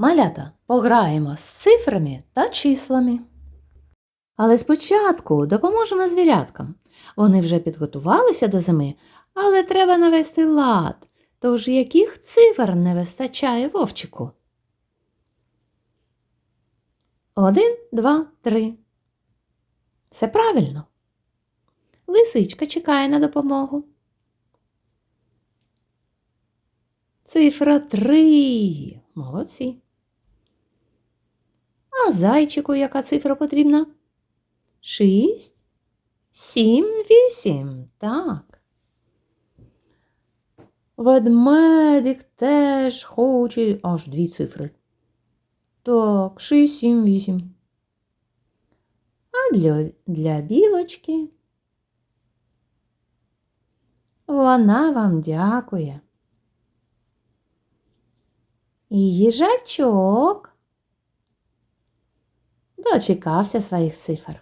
Малята, пограємо з цифрами та числами. Але спочатку допоможемо звіряткам. Вони вже підготувалися до зими, але треба навести лад. Тож яких цифр не вистачає вовчику? Один, два, три. Все правильно. Лисичка чекає на допомогу. Цифра три. Молодці. А зайчику яка цифра потрібна? Шість, сім, вісім. Так. Ведмедик теж хоче аж дві цифри. Так, шість, сім, вісім. А для, для білочки вона вам дякує. І їжачок дочекався своїх цифр.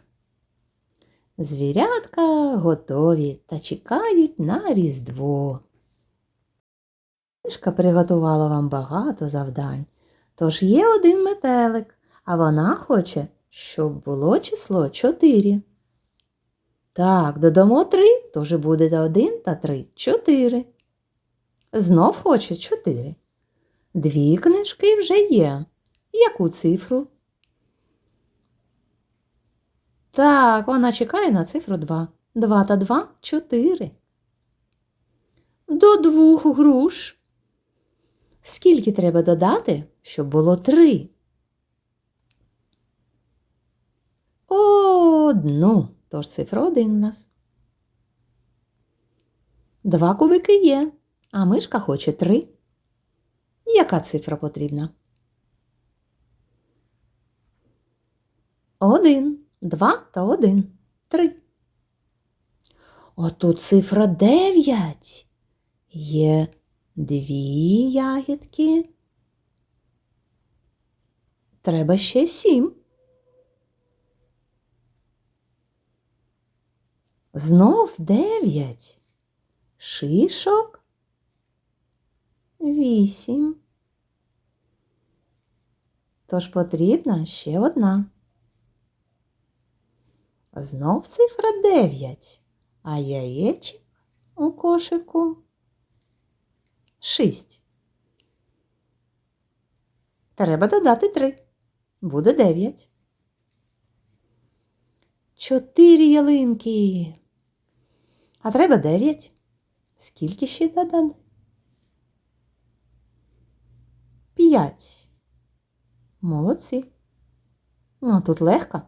Звірятка готові та чекають на Різдво. Мишка приготувала вам багато завдань, тож є один метелик, а вона хоче, щоб було число чотири. Так, додамо три, тож буде один та три чотири. Знов хоче чотири. Дві книжки вже є. Яку цифру? Так, вона чекає на цифру 2. 2 та 2 – 4. До двох груш. Скільки треба додати, щоб було 3? Одну. Тож цифра 1 у нас. Два кубики є, а мишка хоче 3. Яка цифра потрібна? Один, два та один. Три. А тут цифра дев'ять. Є дві ягідки. Треба ще сім. Знов дев'ять. Шишок. Вісім. Тож потрібна ще одна. Знов цифра 9, а яєчок у кошику 6. Треба додати 3. Буде 9. Чотири ялинки. А треба 9. Скільки ще додати? 5. Молодці. Ну, тут легко.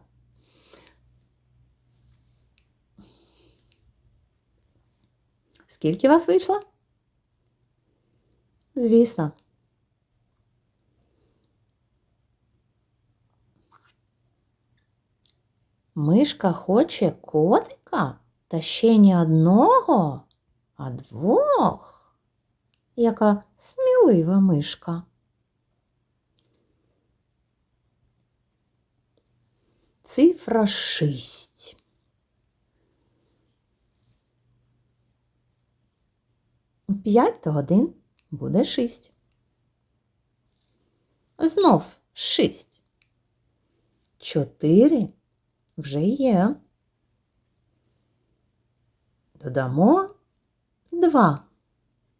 Скільки вас вийшло? Звісно. Мишка хоче котика та ще не одного, а двох. Яка смілива мишка. Цифра шість. П'ять то один буде шість. Знов шість. Чотири вже є. Додамо два.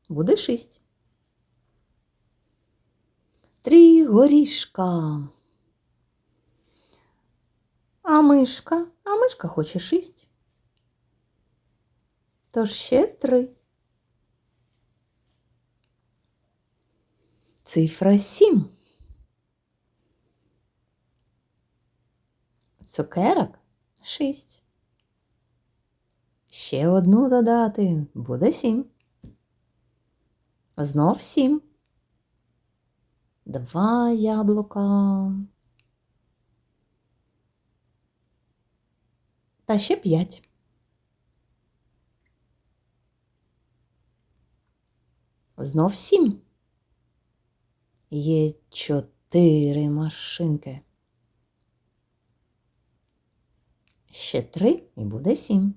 Буде шість. Три горішка. А мишка? А мишка хоче шість. Тож ще три. Цифра сім. Цукерок шість. Ще одну додати буде сім. Знов сім. Два яблука. Та ще п'ять. Знов сім. Є чотири машинки. Ще три і буде сім.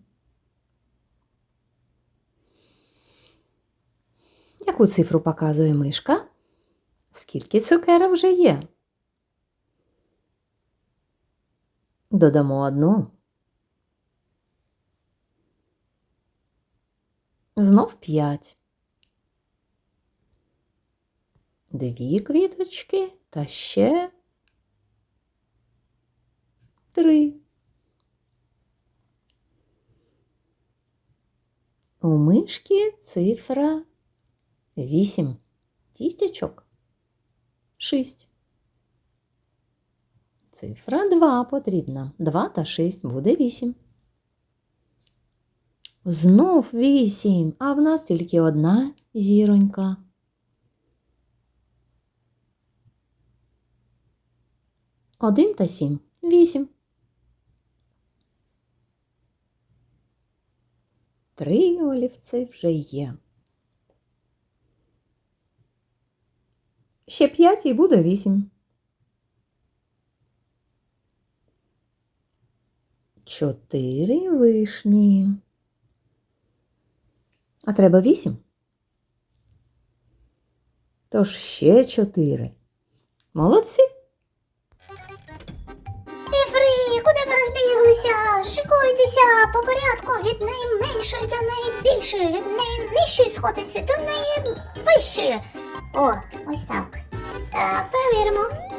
Яку цифру показує мишка? Скільки цукерок вже є? Додамо одну. Знов п'ять. Дві квіточки та ще три. У мишки цифра вісім. Тістячок шість. Цифра 2 потрібна. 2 та 6 буде 8. Знов 8, а в нас тільки одна зіронька. Один та сім. Вісім. Три олівці вже є. Ще п'ять і буде вісім. Чотири вишні. А треба вісім? Тож ще чотири. Молодці. Ви? Шикуйтеся по порядку від найменшої до найбільшої, від найнижчої сходиться до найвищої. О, ось так. Так, перевіримо.